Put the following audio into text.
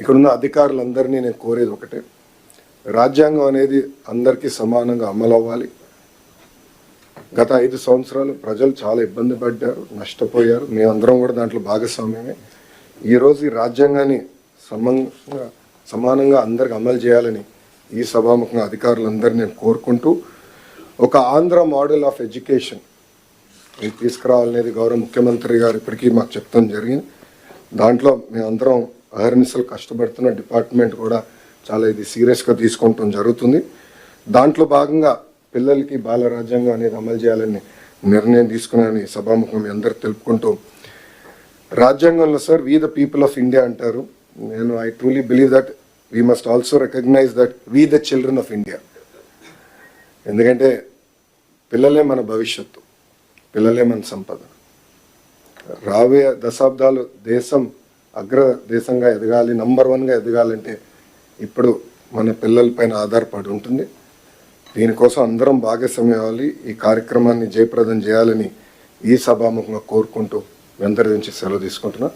ఇక్కడున్న అధికారులందరినీ నేను కోరేది ఒకటే. రాజ్యాంగం అనేది అందరికీ సమానంగా అమలు అవ్వాలి గత ఐదు సంవత్సరాలు ప్రజలు చాలా ఇబ్బంది పడ్డారు నష్టపోయారు. మేమందరం కూడా దాంట్లో భాగస్వామ్యమే. ఈరోజు ఈ రాజ్యాంగాన్ని సమంగా సమానంగా అందరికి అమలు చేయాలని ఈ సభాముఖంగా అధికారులందరినీ నేను కోరుకుంటూ ఒక ఆంధ్ర మోడల్ ఆఫ్ ఎడ్యుకేషన్ ఇది తీసుకురావాలనేది గౌరవ ముఖ్యమంత్రి గారు ఇప్పటికీ మాకు చెప్తాం జరిగింది. దాంట్లో మేమందరం అహర్నిశలు కష్టపడుతున్న డిపార్ట్మెంట్ కూడా చాలా ఇది సీరియస్గా తీసుకుంటాం జరుగుతుంది. దాంట్లో భాగంగా పిల్లలకి బాల రాజ్యాంగం అనేది అమలు చేయాలని నిర్ణయం తీసుకున్నానని సభాముఖం మీ అందరు తెలుపుకుంటూ రాజ్యాంగంలో sir we the people of India అంటారు. నేను I truly believe that we must also recognise that we the children of India ఎందుకంటే పిల్లలే మన భవిష్యత్తు పిల్లలే మన సంపద. రాబోయే దశాబ్దాలు దేశం అగ్ర దేశంగా ఎదగాలి నంబర్ వన్గా ఎదగాలంటే ఇప్పుడు మన పిల్లలపైన ఆధారపడి ఉంటుంది. దీనికోసం అందరం భాగస్వామ్యం అవ్వాలి. ఈ కార్యక్రమాన్ని జయప్రదం చేయాలని ఈ సభాముఖంగా కోరుకుంటూ వెందరి నుంచి సెలవు తీసుకుంటున్నా.